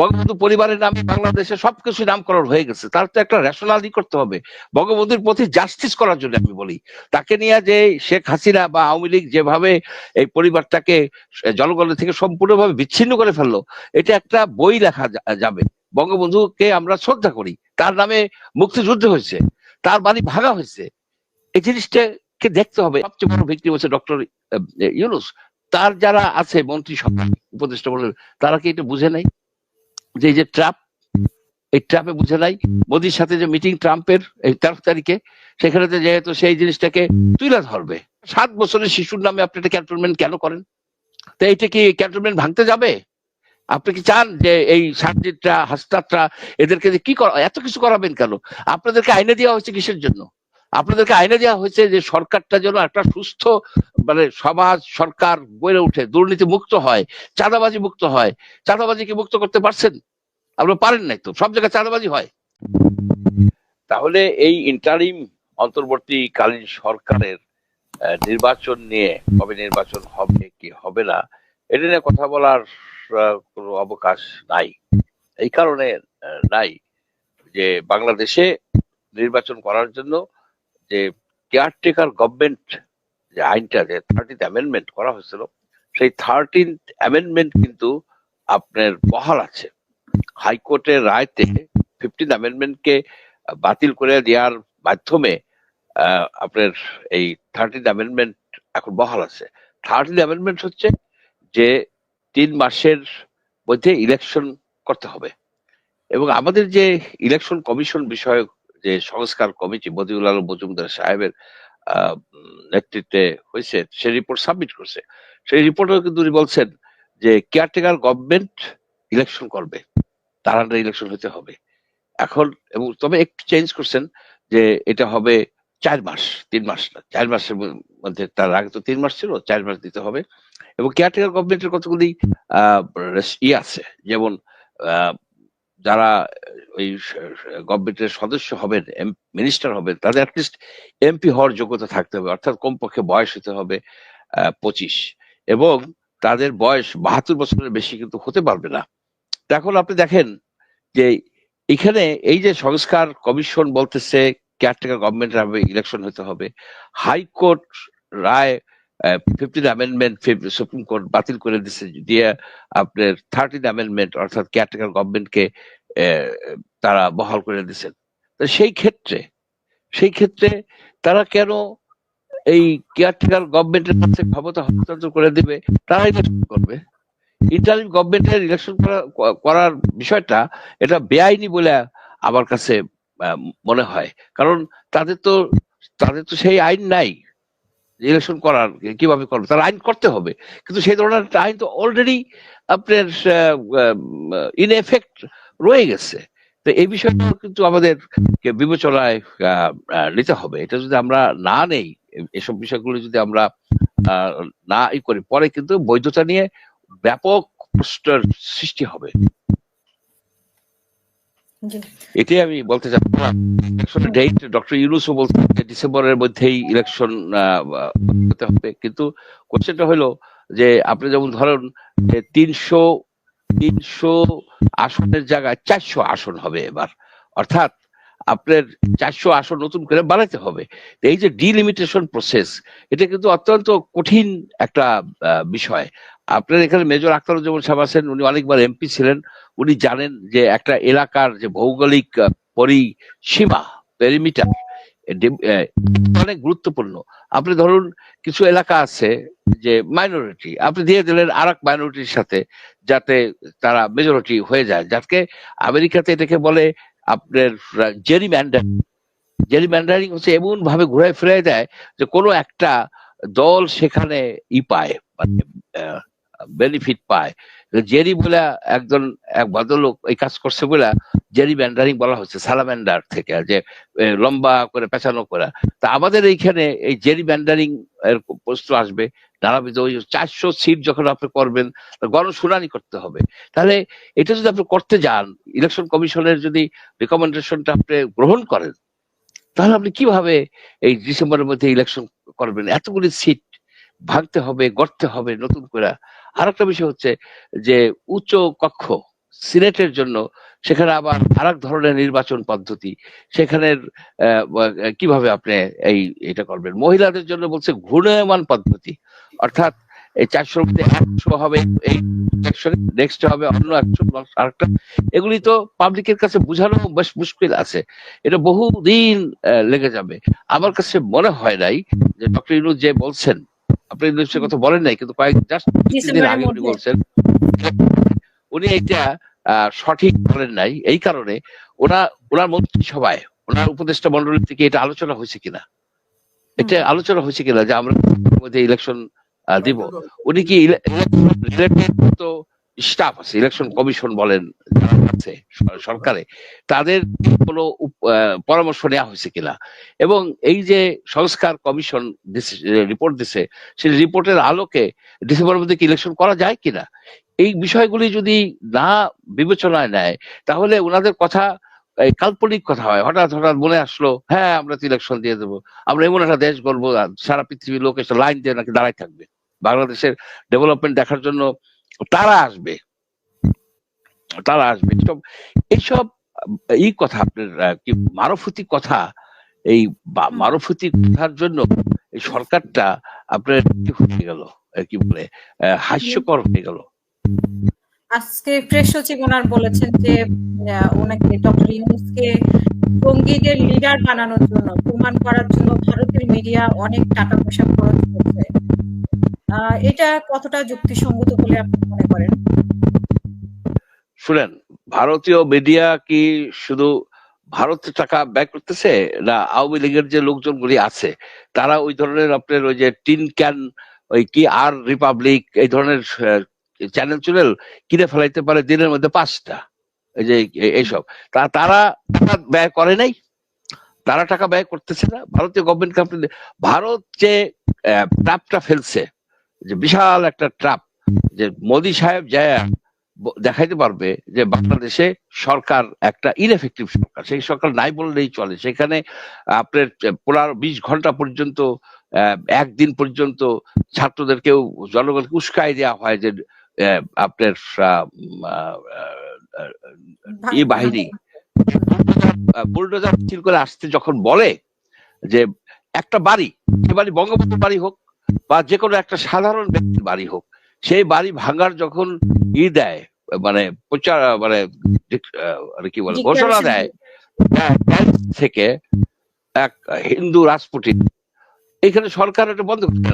বঙ্গবন্ধু পরিবারের নামে বাংলাদেশে সবকিছু নামকরণ হয়ে গেছে। তার তো একটা রেশনালি করতে হবে। বঙ্গবন্ধুর প্রতি জাস্টিস করার জন্য আমি বলি। তাকে নিয়ে যে শেখ হাসিনা বা আওয়ামী লীগ যেভাবে এই পরিবারটাকে জনগণের থেকে সম্পূর্ণভাবে বিচ্ছিন্ন করে ফেলল, এটা একটা বই লেখা যাবে। বঙ্গবন্ধুকে আমরা শ্রদ্ধা করি। তার নামে মুক্তিযুদ্ধ হয়েছে। তার বাড়ি ভাঙা হয়েছে। এই জিনিসটাকে দেখতে হবে। সবচেয়ে বড় ভিক্টিম হচ্ছে ডক্টর ইউনুস। তার যারা আছে মন্ত্রী সভা উপদেষ্টা বলে তারা কি এটা বুঝে নাই? যে যে ট্রাপ এই ট্রাপে বুঝে নাই। মোদির সাথে যে মিটিং ট্রাম্পের এই তেরো তারিখে, সেখানে যেহেতু সেই জিনিসটাকে তুলে ধরবে। সাত বছরের শিশুর নামে আপনি একটা ক্যান্টনমেন্ট কেন করেন? তো এইটা কি ক্যান্টনমেন্ট ভাঙতে যাবে? আপনি কি চান যে এই সার্জিটরা হাসতাতরা এদেরকে যে কি করা এত কিছু করাবেন কেন? আপনাদেরকে আইনে দেওয়া হয়েছে কিসের জন্য? আপনাদেরকে আইনে দেওয়া হয়েছে যে সরকারটা যেন একটা সুস্থ মানে সমাজ, সরকার গড়ে উঠে দুর্নীতি মুক্ত হয়, চাঁদাবাজি মুক্ত হয়। চাঁদাবাজি কি মুক্ত করতে পারছেন? আপনারা পারেন নাই তো, সব জায়গায় চাঁদাবাজি হয়। তাহলে এই ইন্টারিম অন্তর্বর্তীকালীন সরকারের নির্বাচন নিয়ে কবে নির্বাচন হবে, কি হবে না, এটা নিয়ে কথা বলার কোনো অবকাশ নাই। এই কারণে নাই যে বাংলাদেশে নির্বাচন করার জন্য যে কেয়ারটেকার গভর্নমেন্ট যে আইনটা, যে থার্টিন অ্যামেন্ডমেন্ট করা হয়েছিল, সেই থার্টিন অ্যামেন্ডমেন্ট কিন্তু আপনার বহাল আছে। হাইকোর্টের রায়তে ফিফটিন অ্যামেন্ডমেন্টকে বাতিল করে দেওয়ার মাধ্যমে আপনার এই থার্টিন অ্যামেন্ডমেন্ট এখন বহাল আছে। থার্টিন অ্যামেন্ডমেন্ট হচ্ছে যে তিন মাসের মধ্যে ইলেকশন করতে হবে। এবং আমাদের যে ইলেকশন কমিশন বিষয়ক যে সংস্কার কমিটি মদিউল আলম মজুমদার সাহেবের নেতৃত্বে হয়েছে সে রিপোর্ট সাবমিট করছে। সেই রিপোর্টও কিন্তু উনি বলছেন যে কেয়ারটেকার গভর্নমেন্ট ইলেকশন করবে। তার আন্ডার ইলেকশন হতে হবে। এখন এবং তবে একটু চেঞ্জ করছেন যে এটা হবে চার মাস তিন মাস না চার মাসের মধ্যে তার আগে তো তিন মাস ছিল চার মাস দিতে হবে। এবং কেয়ারটেকার গভর্নমেন্টের কতগুলি আহ, ই আছে যেমন যারা ওই গভর্নমেন্টের সদস্য হবেন মিনিস্টার হবেন তাদের অ্যাটলিস্ট এমপি হওয়ার যোগ্যতা থাকতে হবে অর্থাৎ কমপক্ষে বয়স হতে হবে পঁচিশ। এবং তাদের বয়স বাহাত্তর বছরের বেশি কিন্তু হতে পারবে না। এখন আপনি দেখেন যে এখানে এই যে সংস্কার কমিশন বলতেছে কেয়ারটেকার গভর্নমেন্ট হবে ইলেকশন হতে হবে হাইকোর্ট রায় ফিফটিন অ্যামেন্ডমেন্ট সুপ্রিম কোর্ট বাতিল করে দিচ্ছে দিয়ে আপনার থার্টিন অ্যামেন্ডমেন্ট অর্থাৎ কেয়ারটেকার গভর্নমেন্টকে তারা বহাল করে দিচ্ছেন তো সেই ক্ষেত্রে সেই ক্ষেত্রে তারা কেন এই কেয়ারটেকার গভর্নমেন্টের কাছে ক্ষমতা হস্তান্তর করে দিবে? তারা ইলেকশন করবে। ইন্টারিম গভর্নমেন্টের ইলেকশন করার বিষয়টা এটা বেআইনি বলে আমার কাছে মনে হয়। কারণ তাদের তো তাদের তো সেই আইন নাই ইলেকশন করার, কীভাবে করবে? তার আইন করতে হবে। কিন্তু সেই ধরনের আইন তো অলরেডি আপনার ইন এফেক্ট রয়ে গেছে। তো এই বিষয়টা কিন্তু আমাদের বিবেচনায় নিতে হবে। এটা যদি আমরা না নেই এসব বিষয়গুলো যদি আমরা না ই করি, পরে কিন্তু বৈধতা নিয়ে ব্যাপক প্রশ্নের সৃষ্টি হবে। এটাই আমি বলতে চাচ্ছিলাম ইলেকশনের ডেট ডক্টর ইউনুসও বলছেন যে ডিসেম্বরের মধ্যেই ইলেকশন হতে হবে। কিন্তু কোশ্চেনটা হলো যে আপনি যেমন ধরুন যে তিনশো তিনশো আসনের জায়গায় চারশো আসন হবে এবার। অর্থাৎ আপনার চারশো আসন নতুন করে বানাতে হবে। এই যে ডিলিমিটেশন প্রসেস এটা কিন্তু অত্যন্ত কঠিন একটা বিষয়। আপনার এখানে মেজর আখতারুজ্জামান সাহেব আছেন, উনি অনেকবার এমপি ছিলেন। উনি জানেন যে একটা এলাকার যে ভৌগোলিক পরিসীমা পেরিমিটার অনেক গুরুত্বপূর্ণ। আপনি ধরুন কিছু এলাকা আছে যে মাইনরিটি আপনি দিয়ে দিলেন আর এক মাইনরিটির সাথে, যাতে তারা মেজরিটি হয়ে যায়। যাকে আমেরিকাতে এটাকে বলে আপনার জেরি ম্যান্ডার জেরি ম্যান্ডারিং হচ্ছে এমন ভাবে ঘুরায় ফিরাই দেয় যে কোনো একটা দল সেখানে ই পায় মানে বেনিফিট পায়। জেরি বলে একজন, এক ভদ্রলোক এই কাজ করছে বলে জেরি ব্যান্ডারিং বলা হচ্ছে সালাম্যান্ডার থেকে, যে লম্বা করে পেঁচানো করা। তা আমাদের এইখানে এই জেরি ব্যান্ডারিং এর প্রশ্ন আসবে, নানাবিধ ওই চারশো সিট যখন আপনি করবেন গণশুনানি করতে হবে। তাহলে এটা যদি আপনি করতে যান, ইলেকশন কমিশনের যদি রেকমেন্ডেশনটা আপনি গ্রহণ করেন, তাহলে আপনি কীভাবে এই ডিসেম্বরের মধ্যে ইলেকশন করবেন? এতগুলি সিট ভাঙতে হবে, গড়তে হবে, নতুন করে আর একটা বিষয় হচ্ছে যে উচ্চ কক্ষ সিনেটের জন্য সেখানে আবার আর ধরনের নির্বাচন পদ্ধতি। সেখানের কীভাবে আপনি এই, এটা করবেন? মহিলাদের জন্য বলছে ঘূর্ণায়মান পদ্ধতি। অর্থাৎ এই চারশোর মধ্যে একশো হবে, এই নেক্সট হবে, অন্য একশো আরেকটা। এগুলি তো পাবলিকের কাছে বোঝানো বেশ মুশকিল আছে। এটা বহুদিন লেগে যাবে। আমার কাছে মনে হয় নাই যে ডক্টর ইউনুস যে বলছেন আপনি ইউনুসের কথা বলেন নাই কিন্তু কয়েক জাস্ট আগে উনি বলছেন উনি এটা আহ, সঠিক বলেন নাই এই কারণে ওনা ওনার মন্ত্রিসভায় ওনার উপদেষ্টা মন্ডলী থেকে এটা আলোচনা হয়েছে কিনা? এটা আলোচনা হয়েছে কিনা যে আমরা মধ্যে ইলেকশন দিব? উনি কি রিলেটেড তো স্টাফ আছে ইলেকশন কমিশন বলেন, যারা আছে সরকারে, তাদের কোনো পরামর্শ নেওয়া হয়েছে কিনা? এবং এই যে সংস্কার কমিশন রিপোর্ট দিছে, সেই রিপোর্টের আলোকে ডিসেম্বরের মধ্যে কি ইলেকশন করা যায় কিনা? এই বিষয়গুলি যদি না বিবেচনায় নেয়, তাহলে ওনাদের কথা কাল্পনিক কথা হয়। হঠাৎ হঠাৎ মনে আসলো হ্যাঁ আমরা তো ইলেকশন দিয়ে দেবো। আমরা এমন একটা দেশ গড়বো সারা পৃথিবীর লোক এসে লাইন দিয়ে নাকি দাঁড়ায় থাকবে। বাংলাদেশের ডেভেলপমেন্ট দেখার জন্য তারা আসবে। তারা আসবে। এইসব এই কথা আপনার কি মারফতি কথা এই মারফতি কথার জন্য এই সরকারটা আপনার হয়ে গেল? কি বলে হাস্যকর হয়ে গেল। আজকে প্রেস সচিব ওনার বলেছেন যে ওনাকে ডক্টর ইউনুসকে জঙ্গিদের লিডার বানানোর জন্য প্রমাণ করার জন্য ভারতের মিডিয়া অনেক টাকা পয়সা খরচ করছে। এটা কতটা যুক্তিসঙ্গত বলে আপনি মনে করেন? শুনেন, ভারতীয় মিডিয়া কি শুধু ভারতে টাকা ব্যয় করতেছে না আওয়ামী লীগের যে লোকজনগুলি আছে, তারা ওই ধরনের আপনার ওই যে টিন ক্যান ওই কি আর রিপাবলিক এই ধরনের চ্যানেল চ্যানেল কিনে ফেলাইতে পারে দিনের মধ্যে পাঁচটা, এই যে এইসব তা, তারা টাকা ব্যয় করে নাই, তারা টাকা ব্যয় করতেছে না। ভারতীয় গভর্নমেন্ট কোম্পানি ভারত যে ট্রাপটা ফেলছে যে বিশাল একটা ট্রাপ যে মোদি সাহেব যায় দেখাইতে পারবে যে বাংলাদেশে সরকার একটা ইনএফেক্টিভ সরকার। সেই সরকার নাই বললেই চলে। সেখানে আপনার পনেরো বিশ ঘণ্টা পর্যন্ত আহ, একদিন পর্যন্ত ছাত্রদেরকেও জনগণকে উস্কাই দেওয়া হয় যে আপনার এই বাহিনী। বুলডোজার করে আসতে যখন বলে যে একটা বাড়ি সে বাড়ি বঙ্গবন্ধুর বাড়ি হোক বা যে কোনো একটা সাধারণ ব্যক্তির বাড়ি হোক সেই বাড়ি ভাঙার যখন ই দেয় মানে প্রচার মানে মানে কি বলে ঘোষণা দেয় হ্যাঁ, থেকে এক হিন্দু রাজপুটি এখানে সরকার এটা বন্ধ করতে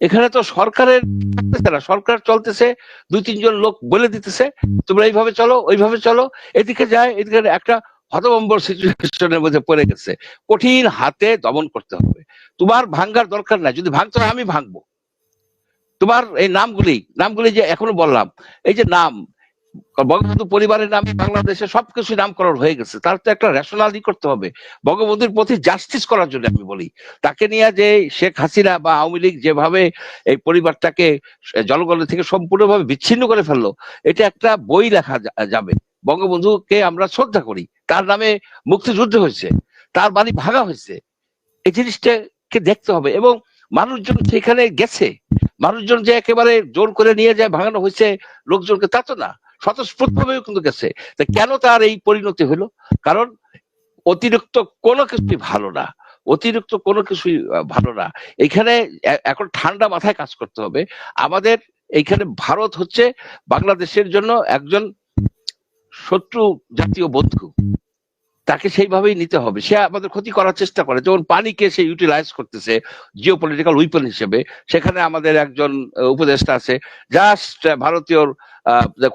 এখানে তো সরকারের না সরকার চলতেছে দুই তিনজন লোক বলে দিতেছে তোমরা এইভাবে চলো ওইভাবে চলো এদিকে যায় এদিকে একটা হতবম্বর সিচুয়েশনের মধ্যে পড়ে গেছে। কঠিন হাতে দমন করতে হবে। তোমার ভাঙ্গার দরকার নাই। যদি ভাঙতে হয় আমি ভাঙবো। তোমার এই নামগুলি নামগুলি যে এখনও বললাম, এই যে নাম, বঙ্গবন্ধু পরিবারের নামে বাংলাদেশে সবকিছু নামকরণ হয়ে গেছে। তার তো একটা রেশনালি করতে হবে। বঙ্গবন্ধুর প্রতি জাস্টিস করার জন্য আমি বলি। তাকে নিয়ে যে শেখ হাসিনা বা আওয়ামী লীগ যেভাবে এই পরিবারটাকে জনগণের থেকে সম্পূর্ণভাবে বিচ্ছিন্ন করে ফেলল, এটা একটা বই লেখা যাবে। বঙ্গবন্ধুকে আমরা শ্রদ্ধা করি। তার নামে মুক্তিযুদ্ধ হয়েছে। তার বাড়ি ভাঙা হয়েছে। এই জিনিসটাকে দেখতে হবে এবং মানুষজন সেখানে গেছে। মানুষজন যে একেবারে জোর করে নিয়ে যায়, ভাঙানো হয়েছে লোকজনকে, তা তো না। স্বতঃস্ফূর্তভাবেও কিন্তু গেছে। তা কেন তার এই পরিণতি হলো? কারণ অতিরিক্ত কোনো কিছুই ভালো না। অতিরিক্ত কোনো কিছুই ভালো না। এখানে এখন ঠান্ডা মাথায় কাজ করতে হবে। আমাদের এইখানে ভারত হচ্ছে বাংলাদেশের জন্য একজন শত্রু জাতীয় বন্ধু। তাকে সেইভাবেই নিতে হবে। সে আমাদের ক্ষতি করার চেষ্টা করে। যেমন পানিকে সে ইউটিলাইজ করতেছে জিও পলিটিক্যাল উইপন হিসেবে। সেখানে আমাদের একজন উপদেষ্টা আছে। জাস্ট ভারতীয়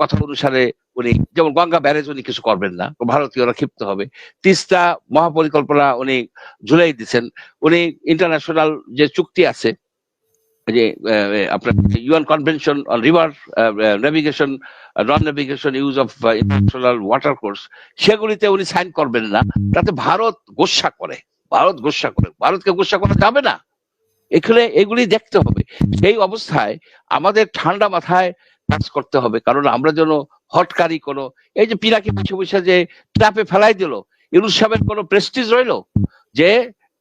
কথা অনুসারে উনি, যেমন গঙ্গা ব্যারেজ উনি কিছু করবেন না। ভারতীয়রা ক্ষিপ্ত হবে। তিস্তা মহাপরিকল্পনা উনি ঝুলাই দিচ্ছেন। উনি ইন্টারন্যাশনাল যে চুক্তি আছে যে আপনার UN convention on river navigation non navigation use of international watercourse সেগুলিতে উনি সাইন করবেন না। তাতে ভারত গোসা করে ভারত গোসা করে। ভারতকে গোসা করা যাবে না। এখানে এগুলি দেখতে হবে। সেই অবস্থায় আমাদের ঠান্ডা মাথায় কাজ করতে হবে। কারণ আমরা যেন হটকারি কোনো এই যে পিনাকি বসে বসে যে ট্রাপে ফেলাই দিল ইউনুস সাহেবের কোনো প্রেস্টিজ রইল যে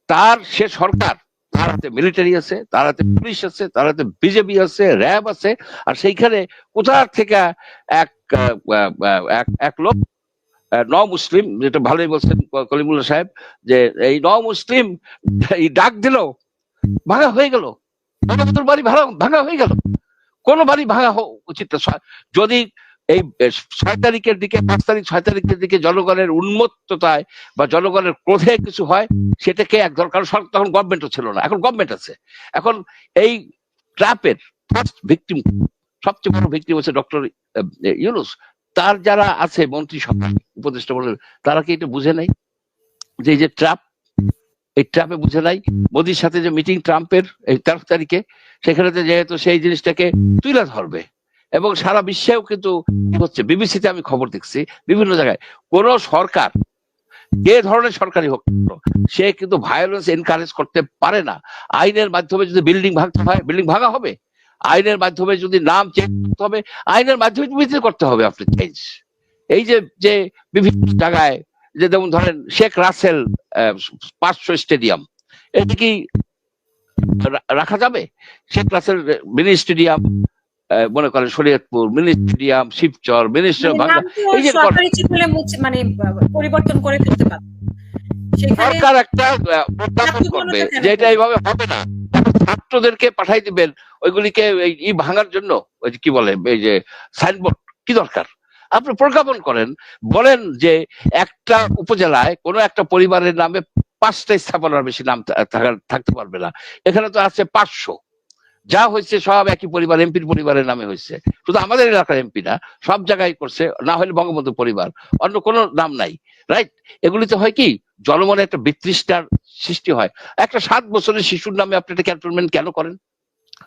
তার সে সরকার তার হাতে মিলিটারি আছে, তার হাতে পুলিশ আছে, তার হাতে বিজেপি আছে র্যাব আছে, আর সেইখানে কোথার থেকে এক এক- লোক ন মুসলিম যেটা ভালোই বলছেন কলিমুল্লাহ সাহেব, যে এই ন মুসলিম এই ডাক দিল, ভাঙা হয়ে গেল। বাড়ি ভাঙা হয়ে গেল। কোন বাড়ি ভাঙা উচিত যদি এই ছয় তারিখের দিকে, পাঁচ তারিখ, ছয় তারিখের দিকে জনগণের উন্মত্ততায় বা জনগণের ক্রোধে কিছু হয়, সেটাকে এক দরকার তখন গভর্নমেন্টও ছিল না, এখন গভর্নমেন্ট আছে। এখন এই ট্র্যাপের ফার্স্ট ভিকটিম সবচেয়ে বড় ভিকটিম হচ্ছে ডক্টর ইউনুস। তার যারা আছে মন্ত্রিসভা, উপদেষ্টা বলে তারা কি এটা বুঝে নাই? যে, এই যে ট্রাপ এই ট্রাপে বুঝে নাই? মোদির সাথে যে মিটিং ট্রাম্পের, এই তেরো তারিখে, সেখানেতে যেহেতু সেই জিনিসটাকে তুলে ধরবে এবং সারা বিশ্বেও কিন্তু হচ্ছে, বিবিসিতে আমি খবর দেখছি বিভিন্ন জায়গায়, কোন সরকার, যে ধরনের সরকারি হোক, সে কিন্তু ভায়োলেন্স এনকারেজ করতে পারে না। আইনের মাধ্যমে যদি বিল্ডিং ভাঙতে হয় বিল্ডিং ভাঙা হবে। আইনের মাধ্যমে যদি নাম চেঞ্জ করতে হবে, আইনের মাধ্যমে বিচার করতে হবে আপনি চেঞ্জ এই যে যে বিভিন্ন জায়গায়, যে যেমন ধরেন শেখ রাসেল পাঁচশো স্টেডিয়াম, এটা কি রাখা যাবে? শেখ রাসেল, মিনি স্টেডিয়াম মনে করেন Shariatpur mini stadium Shibchar mini stadium মানে বাংলা এই যে মানে পরিবর্তন করে ফেলতে পারে সরকার একটা প্রত্যাখ্যান করবে ছাত্রজনতা কেন যে এটা এইভাবে হবে না। ছাত্রদেরকে পাঠাই দিবেন ওইগুলিকে এই ই ভাঙার জন্য ওই যে কি বলে এই যে সাইনবোর্ড কি দরকার? আপনি প্রজ্ঞাপন করেন বলেন যে একটা উপজেলায় কোনো একটা পরিবারের নামে পাঁচটা স্থাপনার বেশি নাম থাকতে পারবে না। এখানে তো আছে পাঁচশো। যা হয়েছে সব একই পরিবার, এমপির পরিবারের নামে হয়েছে। শুধু আমাদের এলাকার এমপি না, সব জায়গায় করছে, না হলে বঙ্গবন্ধু পরিবার, অন্য কোনো নাম নাই রাইট এগুলিতে হয় কি, জনমনে একটা বিতৃষ্টার সৃষ্টি হয়। একটা সাত বছরের শিশুর নামে আপনি একটা ক্যান্টনমেন্ট কেন করেন?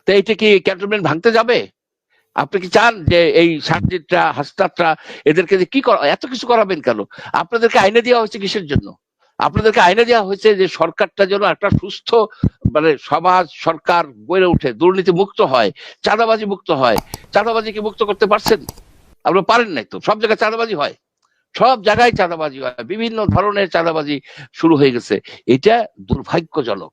তো এইটা কি ক্যান্টনমেন্ট ভাঙতে যাবে? আপনি কি চান যে এই সার্জিটরা হাসতাতরা এদেরকে কি করা এত কিছু করাবেন কেন? আপনাদেরকে আইনে দেওয়া হয়েছে কিসের জন্য? আপনাদেরকে আইনে দেওয়া হয়েছে যে সরকারটা যেন একটা সুস্থ মানে সমাজ, সরকার গড়ে ওঠে, দুর্নীতি মুক্ত হয়, চাঁদাবাজি মুক্ত হয়। চাঁদাবাজি কি মুক্ত করতে পারছেন? আপনারা পারেন নাই তো? সব জায়গায় চাঁদাবাজি হয়। সব জায়গায় চাঁদাবাজি হয়। বিভিন্ন ধরনের চাঁদাবাজি শুরু হয়ে গেছে। এটা দুর্ভাগ্যজনক।